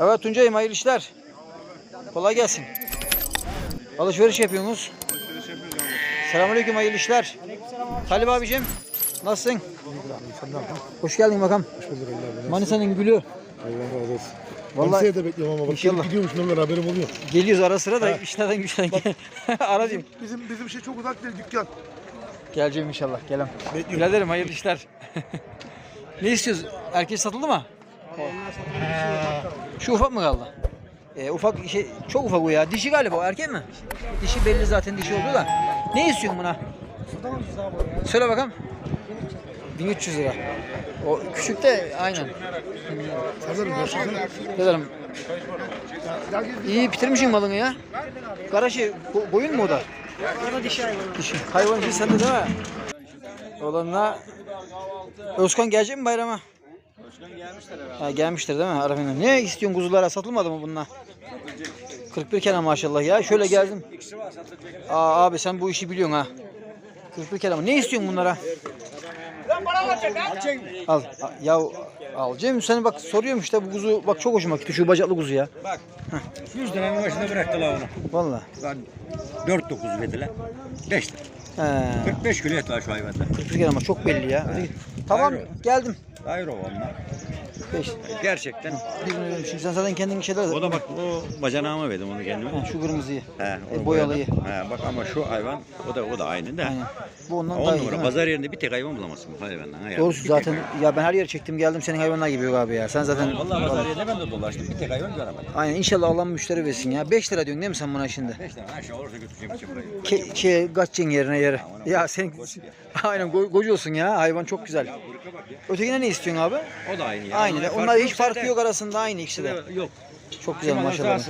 Evet Tuncay'ım hayırlı işler. Kolay gelsin. Alışveriş yapıyorsunuz. Selamünaleyküm hayırlı işler. Talip abicim nasılsın? Hoş geldin bakalım. Manisa'nın gülü. Allah razı olsun. Vallahi- Vallahi de bekliyorum ama bak İnşallah. gidiyormuş Nurlar haberim oluyor. Geliyoruz ara sıra da işlerden güçten gel. Aracım. Bizim bizim şey çok uzak değil dükkan. Geleceğim inşallah. Gelem. Bekliyorum. Biraderim hayırlı işler. ne istiyoruz? Erkek satıldı mı? Şu ufak mı kaldı? Ee, ufak şey çok ufak o ya. Dişi galiba o erkek mi? Dişi belli zaten dişi oldu da. Ne istiyorsun buna? Söyle bakalım. 1300 lira. O küçük de aynen. Görüşürüz. Dedim. İyi bitirmişsin malını ya. Karaşı bo- boyun mu o da? Orada dişi hayvan. Dişi. Hayvan sende değil mi? Olanla Özkan gelecek mi bayrama? Özkan gelmiştir herhalde. Ha, gelmiştir değil mi Arafin'den? Ne istiyorsun kuzulara satılmadı mı bunlar? 41 kenar maşallah ya. Şöyle geldim. Aa, abi sen bu işi biliyorsun ha. 41 kenar. Ne istiyorsun bunlara? Al. Ya al Cem sen bak soruyorum işte bu kuzu bak çok hoşuma gitti şu bacaklı kuzu ya. 100 liranın başında bıraktılar onu. Vallahi. Ben 4-9 verdiler. 5 lira. He. 45 kilo et var şu hayvanda. 41 kenar ama çok belli ya. Öteki- Tamam Hayır. geldim. Hayır o onlar. 5. Gerçekten. Öyle Şimdi sen zaten kendin şeyler O da bak o bacanağıma verdim onu kendime. Ha, şu kırmızıyı. He, E, boyalıyı. boyadım. He, bak ama şu hayvan o da o da aynı da. Aynen. Bu ondan On daha iyi numara. değil mi? Pazar yerinde bir tek hayvan bulamazsın bu hayvandan. Ha, ya. Doğrusu Bir zaten ya ben her yere çektim geldim senin hayvanlar gibi yok abi ya. Sen zaten. Vallahi pazar yerinde ben de dolaştım. Bir tek hayvan göremedim. aynen inşallah Allah müşteri versin ya. 5 lira diyorsun değil mi sen buna şimdi? 5 tane aşağı olursa götüreceğim için burayı. Ke şey kaçacaksın yerine yere. Ya sen aynen go gocu olsun ya. Hayvan çok güzel. Ötekine ne istiyorsun abi? O da aynı ya. Aynı. Onlar de. Onlar hiç farkı yok arasında aynı ikisi de. Yok. Çok güzel maşallah.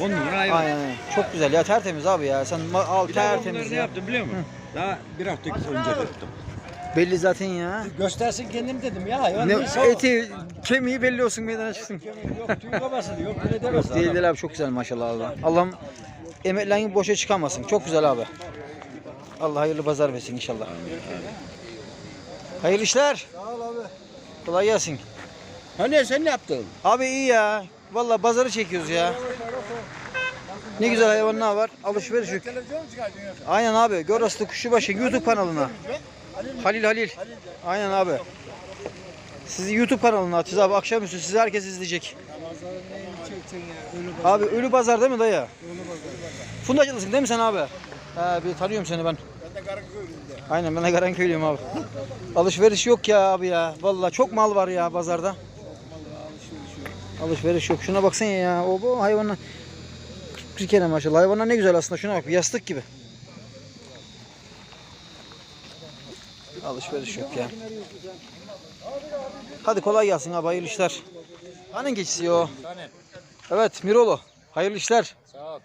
10 numara hayvan. Aynen. aynen. Çok güzel ya tertemiz abi ya. Sen al Bir tertemiz ne ya. yaptım biliyor musun? Daha bir hafta önce tuttum. Belli zaten ya. Göstersin kendim dedim ya hayvan Ne, neyse o. eti kemiği belli olsun meydana çıksın. Yok tüy babası yok öyle demez Değil değil abi çok güzel maşallah Allah. Allah'ım emeklerin boşa çıkamasın. Çok güzel abi. Allah hayırlı pazar versin inşallah. Hayırlı işler. Sağ ol abi. Kolay gelsin. Hani sen ne yaptın? Abi iyi ya. Vallahi pazarı çekiyoruz ya. Ne güzel hayvanlar var. Alışveriş yok. Aynen abi. Göraslı Kuşçubaşı YouTube kanalına. Halil Halil. Aynen abi. Sizi YouTube kanalına atacağız abi. Akşamüstü sizi herkes izleyecek. Abi ölü pazar değil mi dayı? Fundacılısın değil mi sen abi? He bir tanıyorum seni ben. Ben de Aynen ben de Karanköylüyüm abi. Alışveriş yok ya abi ya. Vallahi çok mal var ya pazarda. Alışveriş yok. Şuna baksana ya. O bu hayvanlar. 41 kere maşallah. Hayvanlar ne güzel aslında. Şuna bak. Yastık gibi. Alışveriş yok ya. Hadi kolay gelsin abi. Hayırlı işler. Hanın geçisi o? Evet Mirolo. Hayırlı işler. Sağ ol.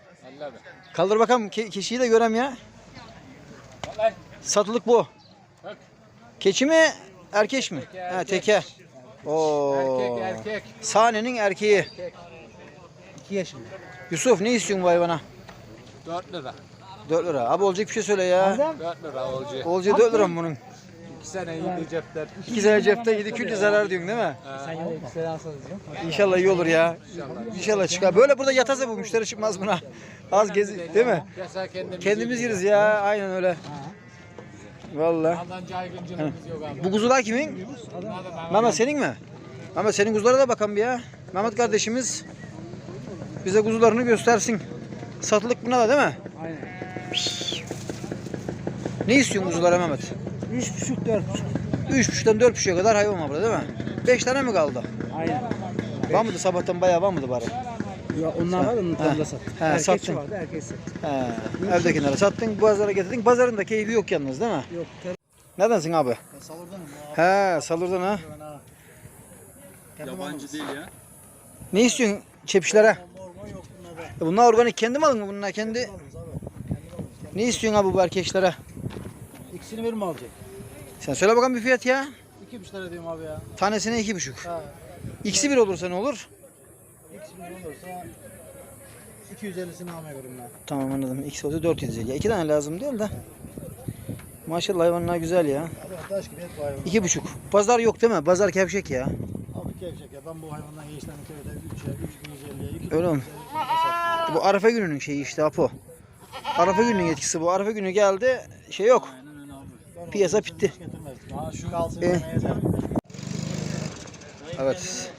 Kaldır bakalım ke keçiyi de görem ya. Satılık bu. Keçi mi erkeş mi? Ha teke. Oo. Erkek erkek. Sahnenin erkeği. 2 yaşında. Yusuf ne istiyorsun bu hayvana? 4 lira. 4 lira. Abi olacak bir şey söyle ya. 4 lira olacak. Olacak 4 lira mı bunun? 2 sene yedi cepler. 2 sene cepte 7 külli zarar diyorsun değil mi? Sen yok bir sene alsanız İnşallah iyi olur ya. İnşallah çıkar. Böyle burada yatasa bu müşteri çıkmaz buna. Az gezi değil mi? Kendimiz yeriz ya. Aynen öyle. Vallahi. Ondan caygıncılığımız yok abi. Bu kuzular kimin? Mehmet senin mi? Mehmet senin kuzulara da bakalım bir ya. Mehmet kardeşimiz bize kuzularını göstersin. Satılık buna da değil mi? Aynen. Ne istiyorsun kuzulara Mehmet? 3,5 4 3.5'tan 4.5'a kadar hayvan var burada değil mi? 5 tane mi kaldı? Aynen. Var mıydı sabahtan bayağı var mıydı bari? Ya onlar var onun tarla sattı. ha, Erkek sattın. vardı erkek sattı. He, evdekilere sattın, pazara getirdin. Pazarın da keyfi yok yalnız değil mi? Yok. ter- Neredensin abi? He, Salur'dan ha. Yabancı değil ya. Ne istiyorsun çepişlere? E Bunlar organik kendi malın mı bunlar kendi? Ne istiyorsun abi bu erkeklere? İkisini bir mi alacak? Sen söyle bakalım bir fiyat ya. 2,5 lira diyorum abi ya. Tanesine iki buçuk. Ha. İkisi bir olursa ne olur? İkisini olursa 250'sini almaya ben. Tamam anladım. İkisi olsa 450. Ya iki tane lazım değil de. Maşallah hayvanlar güzel ya. Abi taş gibi et var hayvan. İki buçuk. Pazar yok değil mi? Pazar kevşek ya. Abi gelecek ya. Ben bu hayvandan geçten köyde 3'e, 3150'ye, 2 Öyle mi? Bu Arafa gününün şeyi işte Apo. Arafa gününün etkisi bu. Arafa günü geldi şey yok. Piyasa bitti. Daha şu kalsın. Yeter. Evet.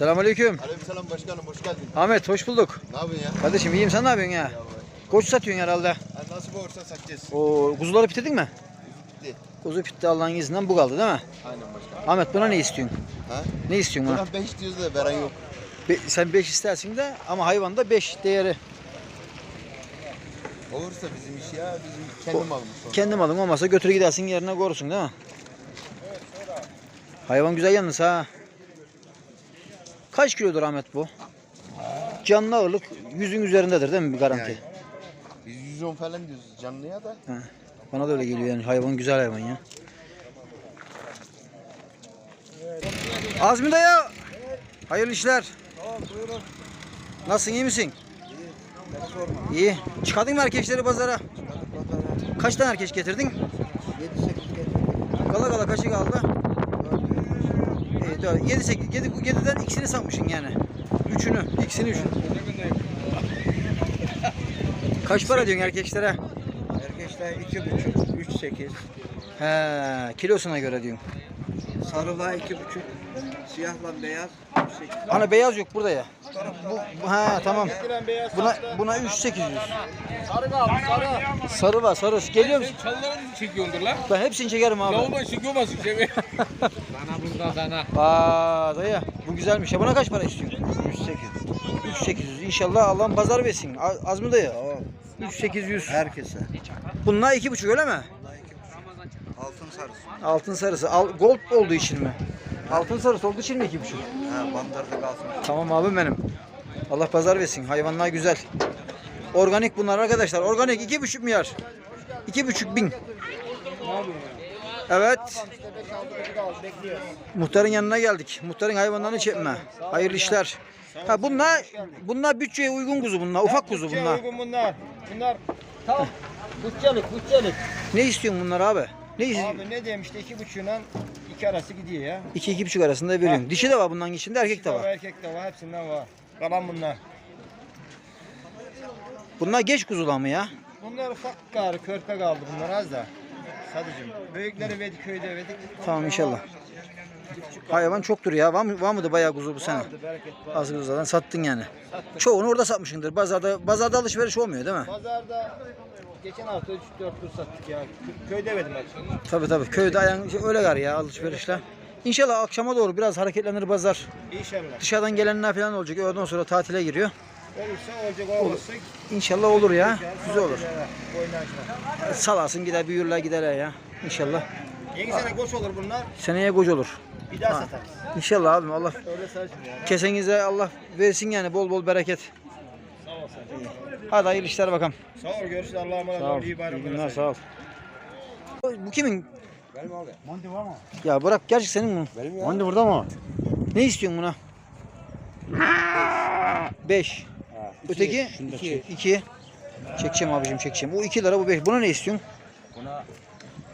Selamünaleyküm. Aleykümselam başkanım hoş geldin. Ahmet hoş bulduk. Ne yapıyorsun ya? Kardeşim iyiyim sen ne yapıyorsun ya? Koç satıyorsun herhalde. Ha, nasıl olursa satacağız. O kuzuları bitirdin mi? Bitti. Kuzu bitti Allah'ın izniyle bu kaldı değil mi? Aynen başkanım. Ahmet buna ne istiyorsun? Ha? Ne istiyorsun buna? Buna 5 diyoruz da veren yok. Be- sen 5 istersin de ama hayvanda 5 değeri. Olursa bizim iş ya bizim kendi malımız. Kendi malın olmasa götür gidersin yerine korursun değil mi? Hayvan güzel yalnız ha. Kaç kilodur Ahmet bu? Canlı ağırlık yüzün üzerindedir değil mi bir garanti? Yani. Biz 110 falan diyoruz canlıya da. Bana da öyle geliyor yani hayvan güzel hayvan ya. Azmi dayı. Hayırlı işler. Nasılsın iyi misin? İyi. Çıkardın mı erkekleri pazara? Kaç tane erkek getirdin? 7-8 Kala kala kaçı kaldı? 4, 7 8 7 7'den ikisini satmışsın yani. Üçünü, ikisini üçünü. Kaç para diyorsun erkeklere? Erkeşler iki buçuk, üç sekiz. He, kilosuna göre diyorsun. Sarılar iki buçuk, siyahla beyaz, üç sekiz. Ana beyaz yok burada ya. Bu, bu ha tamam. Buna buna 3 800. Sarı kaldı sarı. Sarı var, sarı. Geliyor musun? Çalıları mı çekiyordur lan? Ben hepsini çekerim abi. Lavuma çekiyormasın şey. Dana burada dana. Aa dayı bu güzelmiş. Ya buna kaç para istiyorsun? 3 800. 3 800. İnşallah Allah'ın pazar versin. A- Az mı dayı? 3 800. Herkese. Bunlar 2,5 öyle mi? Altın sarısı. Altın sarısı. Al, gold olduğu için mi? Altın sarısı için mi 2,5? Ha, bandırda kalsın. Tamam abim benim. Allah pazar versin. Hayvanlar güzel. Organik bunlar arkadaşlar. Organik iki buçuk milyar. İki buçuk bin. Evet. Muhtarın yanına geldik. Muhtarın hayvanlarını çekme. Hayırlı işler. Ha bunlar bunlar bütçeye uygun kuzu bunlar. Ufak kuzu bunlar. Uygun bunlar. Bunlar tam bütçelik, bütçelik. Ne istiyorsun bunlar abi? Ne? Abi ne diyeyim işte iki buçuğundan iki arası gidiyor ya. İki iki buçuk arasında veriyorum. Dişi de var bunların içinde erkek de var. Erkek de var, hepsinden var. Kalan bunlar. Bunlar geç kuzular mı ya? Bunlar ufak gari, körpe kaldı bunlar az da. Sadıcım. Büyükleri verdik köyde verdik. Tamam inşallah. Hayvan çoktur ya. Var mı, var mıydı bayağı kuzu bu sene? Vardı, bereket var. Az kuzulardan sattın yani. Çoğunu orada satmışsındır. Pazarda, pazarda alışveriş olmuyor değil mi? Pazarda geçen hafta 3-4 tur sattık ya. Kö- Köyde verdim hep. Tabii tabii. Köyde ayağın şey, öyle gar ya alışverişler. İnşallah akşama doğru biraz hareketlenir pazar. İnşallah. Dışarıdan gelenler falan olacak. Ondan sonra tatile giriyor. Olursa olacak olmazsa. İnşallah olur ya. Güzel olur. Salasın gider büyürler giderler ya. İnşallah. Yeni sene koç olur bunlar. Seneye koç olur. Bir daha Ha. satarız. İnşallah abim Allah Öyle saçma ya. kesenize Allah versin yani bol bol bereket. Hadi hayırlı işler bakalım. Sağ ol görüşürüz Allah'a emanet Sağ ol. İyi İyi bayramlar. günler sağ ol. Bu kimin? Benim abi. Monty var mı? Ya bırak gerçek senin mi? Benim ya. Monty burada mı? Ne istiyorsun buna? 5. Öteki? İki. 2. Çekeceğim abicim çekeceğim. O 2 lira bu 5. Buna ne istiyorsun? Buna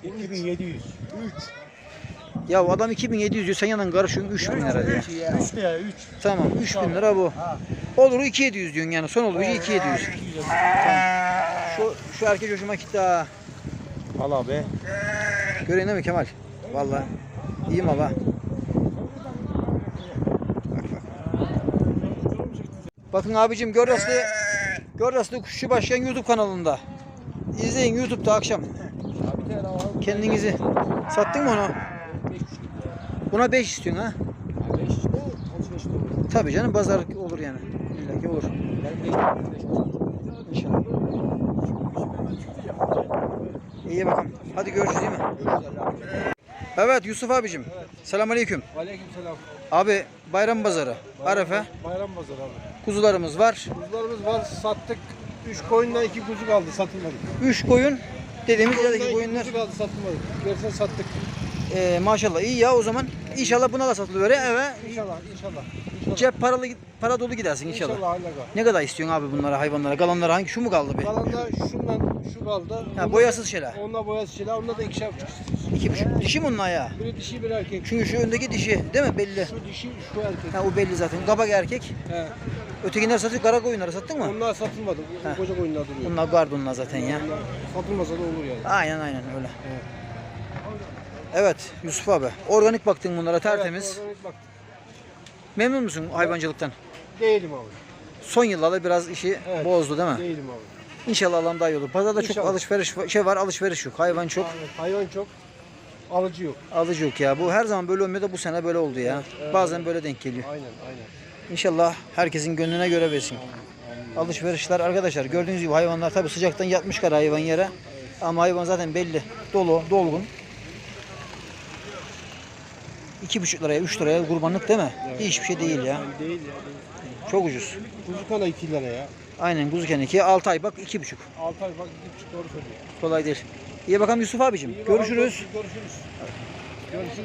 2700. Ya adam 2700 diyor sen yandan karışıyorsun 3000 lira diyor. 3 lira 3. Tamam 3000 lira bu. Olur 2700 diyorsun yani son olur 2700. Tamam. Şu, şu erkek hoşuma gitti ha. Al abi. Görüyorsun değil mi Kemal? Vallahi iyi mal ha. Bak, bak. Bakın abicim Görraslı Görraslı Kuşçu Başkan YouTube kanalında. İzleyin YouTube'da akşam. Kendinizi. Sattın mı onu? Buna 5 istiyorsun ha? Tabii canım pazar olur yani. İlla ki olur. İnşallah. İyi bakalım. Hadi görüşürüz değil mi? Evet Yusuf abicim. Selamünaleyküm. Aleykümselam. Abi bayram pazarı. Arefe. Bayram pazarı abi. Kuzularımız var. Kuzularımız var sattık. 3 koyundan 2 kuzu kaldı satılmadı. 3 koyun. Dediğimiz yerdeki koyunlar. kuzu kaldı satılmadı. Gerisini sattık. Ee, maşallah iyi ya o zaman. İnşallah buna da satılıyor eve. İnşallah inşallah. İnşallah. Cep paralı para dolu gidersin inşallah. İnşallah hala Ne kadar istiyorsun abi bunlara hayvanlara? Kalanlara hangi şu mu kaldı bir? Kalanda şundan şu kaldı. Ha, boyasız şeyler. Onda boyasız şeyler. Onda da ikişer buçuk. İki buçuk. Dişi mi onun ayağı? Biri dişi bir erkek. Çünkü şu öndeki dişi değil mi? Belli. Şu dişi şu erkek. Ha o belli zaten. Kabak erkek. He. Ötekiler satıyor. Kara koyunları sattın mı? Onlar satılmadı. Koca koyunlar duruyor. Onlar zaten ya. Onlar satılmasa da olur yani. Aynen aynen öyle. Evet Yusuf abi. Organik baktın bunlara tertemiz. Evet, organik. Memnun musun hayvancılıktan? Değilim abi. Son yıllarda biraz işi Evet. bozdu değil mi? Değilim abi. İnşallah Allah'ım daha iyi olur. Pazarda çok İnşallah. alışveriş şey var, alışveriş yok. Hayvan çok, Evet, hayvan çok. Alıcı yok. alıcı yok ya. Bu her zaman böyle olmuyor da bu sene böyle oldu ya. Bazen böyle denk geliyor. Aynen aynen. İnşallah herkesin gönlüne göre versin. Alışverişler arkadaşlar gördüğünüz gibi hayvanlar tabi sıcaktan yatmış kara hayvan yere. Ama hayvan zaten belli. Dolu, dolgun. 2,5 liraya, 3 liraya kurbanlık değil mi? Hiçbir şey değil ya. Yani değil ya. Değil. Çok ucuz. Kuzu kana 2 lira ya. Aynen kuzuken 2, 6 ay bak 2,5. 6 ay bak 2,5 doğru söylüyor. Kolay değil. İyi bakalım Yusuf abicim. İyi bakalım, Görüşürüz. Görüşürüz. Görüşürüz.